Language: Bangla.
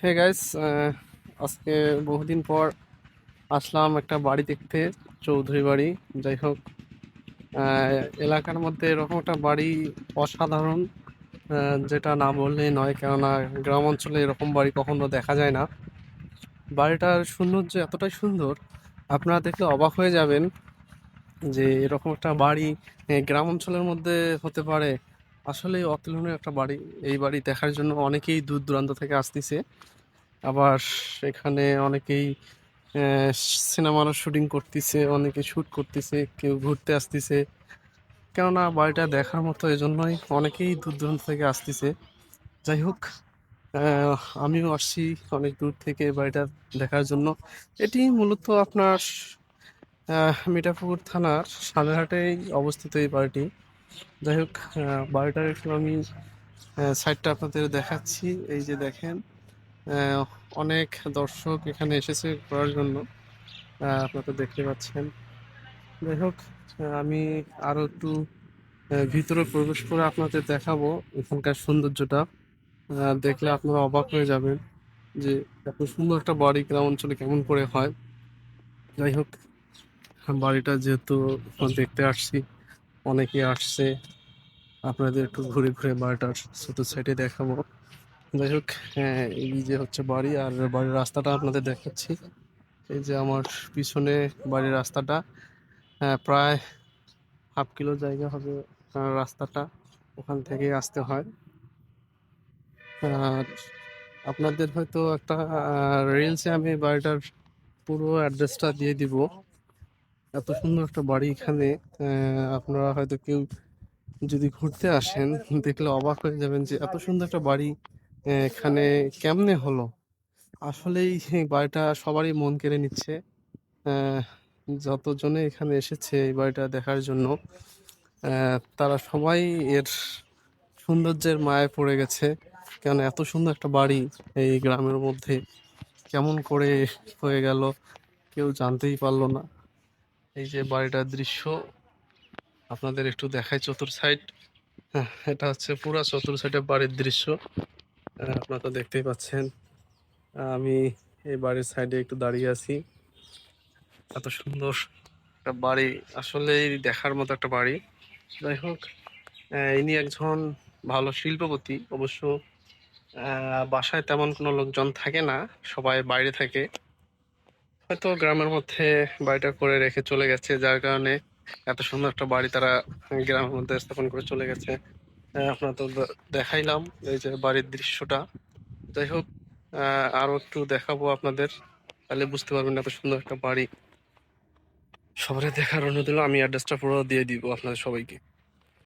হে গাইস আজকে বহুদিন পর আসলাম একটা বাড়ি দেখতে, চৌধুরী বাড়ি। যাই হোক এলাকার মধ্যে এরকম একটা বাড়ি অসাধারণ যেটা না বললেই নয়, কেননা গ্রাম অঞ্চলে এরকম বাড়ি কখনো দেখা যায় না। বাড়িটার সৌন্দর্য এতটাই সুন্দর, আপনারা দেখলে অবাক হয়ে যাবেন যে এরকম একটা বাড়ি গ্রাম অঞ্চলের মধ্যে হতে পারে আসলে অতুলনীয় একটা বাড়ি। এই বাড়ি দেখার জন্য অনেকেই দূর দূরান্ত থেকে আসতেছে। আবার এখানে অনেকেই সিনেমারও শুটিং করতেছে অনেকে শ্যুট করতেছে কেউ ঘুরতে আসতেছে। কেননা বাড়িটা দেখার মতো এজন্যই অনেকেই দূর দূরান্ত থেকে আসতেছে। যাই হোক আমিও আসছি অনেক দূর থেকে বাড়িটা দেখার জন্য। এটি মূলত আপনার আহ, মিঠাপুর থানার সালেরহাটেই অবস্থিত এই বাড়িটি। যাই হোক আহ, বাড়িটার একটু আমি সাইডটা আপনাদের দেখাচ্ছি। এই যে দেখেন অনেক দর্শক এখানে এসেছে ঘোরার জন্য। আপনারা দেখতে পাচ্ছেন। যাই হোক আমি আরও একটু ভিতরে প্রবেশ করে আপনাদের দেখাবো এখানকার সৌন্দর্যটা। দেখলে আপনারা অবাক হয়ে যাবেন যে এত সুন্দর একটা বাড়ি গ্রাম অঞ্চলে কেমন করে হয়। যাই হোক বাড়িটা যেহেতু দেখতে আসছি। অনেকে আসছে। আপনাদের একটু ঘুরে ঘুরে বাড়িটার ছোট সাইডে দেখাবো। যাই হোক হ্যাঁ এই যে হচ্ছে বাড়ি আর বাড়ির রাস্তাটা আপনাদের দেখাচ্ছি। এই যে আমার পিছনে বাড়ির রাস্তাটা হ্যাঁ, প্রায় হাফ কিলো জায়গা হবে রাস্তাটা ওখান থেকে আসতে হয়। আর আপনাদের হয়তো একটা রিলসে আমি বাড়িটার পুরো অ্যাড্রেসটা দিয়ে দিব। এত সুন্দর একটা বাড়ি এখানে আপনারা হয়তো কেউ যদি ঘুরতে আসেন, দেখলে অবাক হয়ে যাবেন যে এত সুন্দর একটা বাড়ি এখানে কেমনে হলো? আসলেই বাড়িটা সবারই মন কেড়ে নিচ্ছে। যতজনে এখানে এসেছে এই বাড়িটা দেখার জন্য তারা সবাই এর সৌন্দর্যের মায়ে পড়ে গেছে। কেন এত সুন্দর একটা বাড়ি এই গ্রামের মধ্যে, কেমন করে হয়ে গেল, কেউ জানতেই পারল না। এই যে বাড়িটার দৃশ্য, আপনাদের একটু দেখাই চতুর সাইড হ্যাঁ এটা হচ্ছে পুরা চতুর সাইডের বাড়ির দৃশ্য। আপনারা তো দেখতেই পাচ্ছেন। আমি এই বাড়ির সাইডে একটু দাঁড়িয়ে আছি। এত সুন্দর একটা বাড়ি, আসলেই দেখার মতো একটা বাড়ি। যাই হোক ইনি একজন ভালো শিল্পপতি, অবশ্য বাসায় তেমন কোনো লোকজন থাকে না, সবাই বাইরে থাকে। হয়তো গ্রামের মধ্যে বাড়িটা করে রেখে চলে গেছে, যার কারণে এত সুন্দর একটা বাড়ি তারা গ্রামের মধ্যে স্থাপন করে চলে গেছে। আপনার তো দেখাইলাম এই যে বাড়ির দৃশ্যটা। যাই হোক আরও একটু দেখাবো আপনাদের। তাহলে বুঝতে পারবেন এত সুন্দর একটা বাড়ি। সবারই দেখার হলো, আমি অ্যাড্রেসটা পুরো দিয়ে দিব আপনাদের সবাইকে।